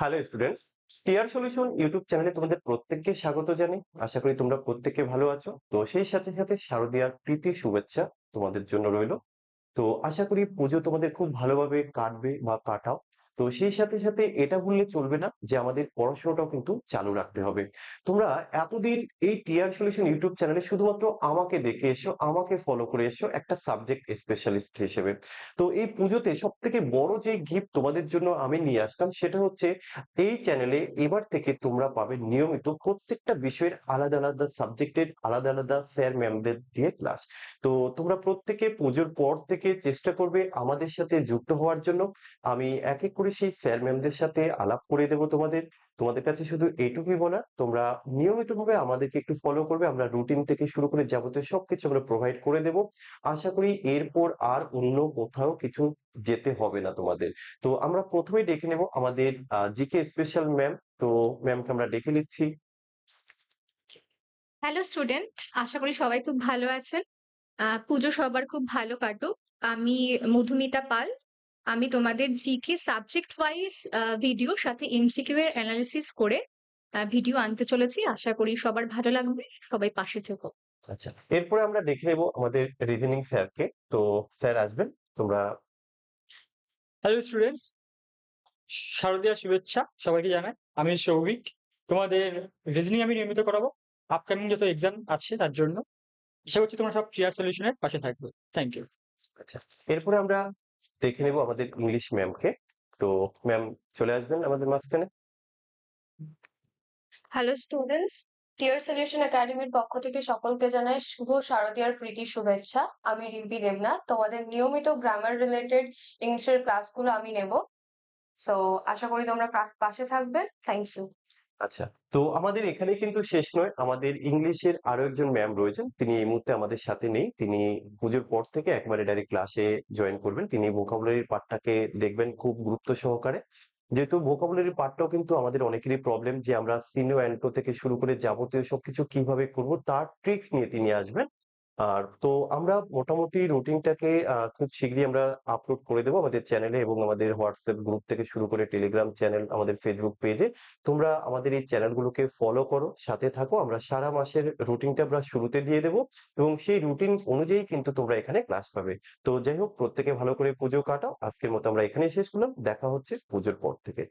Hello students TR solution YouTube চ্যানেলে তোমাদের প্রত্যেককে স্বাগত জানাই। আশা করি তোমরা প্রত্যেকে ভালো আছো। তো সেই সাথে সাথে শারদীয়ার প্রীতি শুভেচ্ছা তোমাদের জন্য রইল। তো আশা করি পুজো তোমাদের খুব ভালোভাবে কাটবে বা কাটাও। তো সেই সাথে সাথে এটা বললে চলবে না যে আমাদের পড়াশোনাটাও কিন্তু চালু রাখতে হবে। তোমরা এতদিন এই টিয়ার সলিউশন ইউটিউব চ্যানেলে শুধুমাত্র আমাকে দেখে এসো, আমাকে ফলো করে এসো একটা সাবজেক্ট স্পেশালিস্ট হিসেবে। তো এই পুজোতে সব থেকে বড় যে গিফট তোমাদের জন্য আমি নিয়ে আসলাম সেটা হচ্ছে এই চ্যানেলে এবার থেকে তোমরা পাবে নিয়মিত প্রত্যেকটা বিষয়ের আলাদা আলাদা সাবজেক্টের আলাদা আলাদা স্যার ম্যামদের দিয়ে ক্লাস তো তোমরা প্রত্যেকে পুজোর পর থেকে চেষ্টা করবে আমাদের সাথে যুক্ত হওয়ার জন্য। আমি এক এক করে সেই স্যার ম্যামদের সাথে আলাপ করে দেব তোমাদের। তোমাদের কাছে শুধু এইটুকুই বলা তোমরা নিয়মিতভাবে আমাদেরকে একটু ফলো করবে, আমরা রুটিন থেকে শুরু করে যাবতীয় সবকিছু আমরা প্রোভাইড করে দেব। আশা করি এরপর আর অন্য কোথাও কিছু যেতে হবে না তোমাদের। তো আমরা প্রথমেই ডেকে নেব আমাদের জিকে স্পেশাল ম্যাম তো ম্যামকে আমরা ডেকে নিচ্ছি। হ্যালো স্টুডেন্ট আশা করি সবাই খুব ভালো আছেন। পুজো সবার খুব ভালো কাটুক। আমি মধুমিতা পাল। আমি তোমাদের জিকে সাবজেক্ট ওয়াইজ ভিডিও সাথে এমসিকিউ এর অ্যানালিসিস করে ভিডিও আনতে চলেছি। আশা করি সবার ভালো লাগবে। সবাই পাশে থেকো। আচ্ছা এরপরে আমরা দেখে নেব আমাদের রিজনিং স্যারকে তো স্যার আসবেন তোমরা হ্যালো স্টুডেন্টস শারদীয়া শুভেচ্ছা সবাইকে জানাই। আমি সৌভিক তোমাদের রিজনিং আমি নিয়মিত করাবো। আপকামিং যত এক্সাম আছে তার জন্য। আশা করছি তোমরা সব ক্লিয়ার সলিউশনের পাশে থাকবে। থ্যাংক ইউ আচ্ছা এরপরে আমরা দেখে নেব আমাদের ইংলিশ ম্যামকে তো ম্যাম চলে আসবেন আমাদের মাঝখানে। হ্যালো স্টুডেন্টস টিয়ার সলিউশন একাডেমির পক্ষ থেকে সকলকে জানাই শুভ শারদীয়ার প্রীতি শুভেচ্ছা। আমি রিম্পি দেবনাথ। তোমাদের নিয়মিত গ্রামার রিলেটেড ইংলিশের ক্লাসগুলো আমি নেব। সো আশা করি তোমরা পাশে থাকবে। থ্যাংক ইউ আচ্ছা তো আমাদের এখানে কিন্তু শেষ নয়। আমাদের ইংলিশের আরও একজন ম্যাম রয়েছেন। তিনি এই মুহূর্তে আমাদের সাথে নেই। তিনি পুজোর পর থেকে একবারে ডাইরেক্ট ক্লাসে জয়েন করবেন। তিনি ভোকাবুলারির পাঠটাকে দেখবেন খুব গুরুত্ব সহকারে। যেহেতু ভোকাবুলারি পাঠটাও কিন্তু আমাদের অনেকেরই প্রবলেম যে আমরা সিনো অ্যান্টো থেকে শুরু করে যাবতীয় সবকিছু কীভাবে করব, তার ট্রিক্স নিয়ে তিনি আসবেন। আর তো আমরা মোটামুটি রুটিনটাকে খুব শীঘ্রই আমরা আপলোড করে দেবো আমাদের চ্যানেলে এবং আমাদের হোয়াটসঅ্যাপ গ্রুপ থেকে শুরু করে টেলিগ্রাম চ্যানেল আমাদের ফেসবুক পেজে তোমরা আমাদের এই চ্যানেলগুলোকে ফলো করো, সাথে থাকো। আমরা সারা মাসের রুটিনটা আমরা শুরুতে দিয়ে দেবো এবং সেই রুটিন অনুযায়ী কিন্তু তোমরা এখানে ক্লাস পাবে। তো যাই হোক, প্রত্যেকে ভালো করে পুজো কাটাও। আজকের মতো আমরা এখানেই শেষ করলাম। দেখা হচ্ছে পুজোর পর থেকে।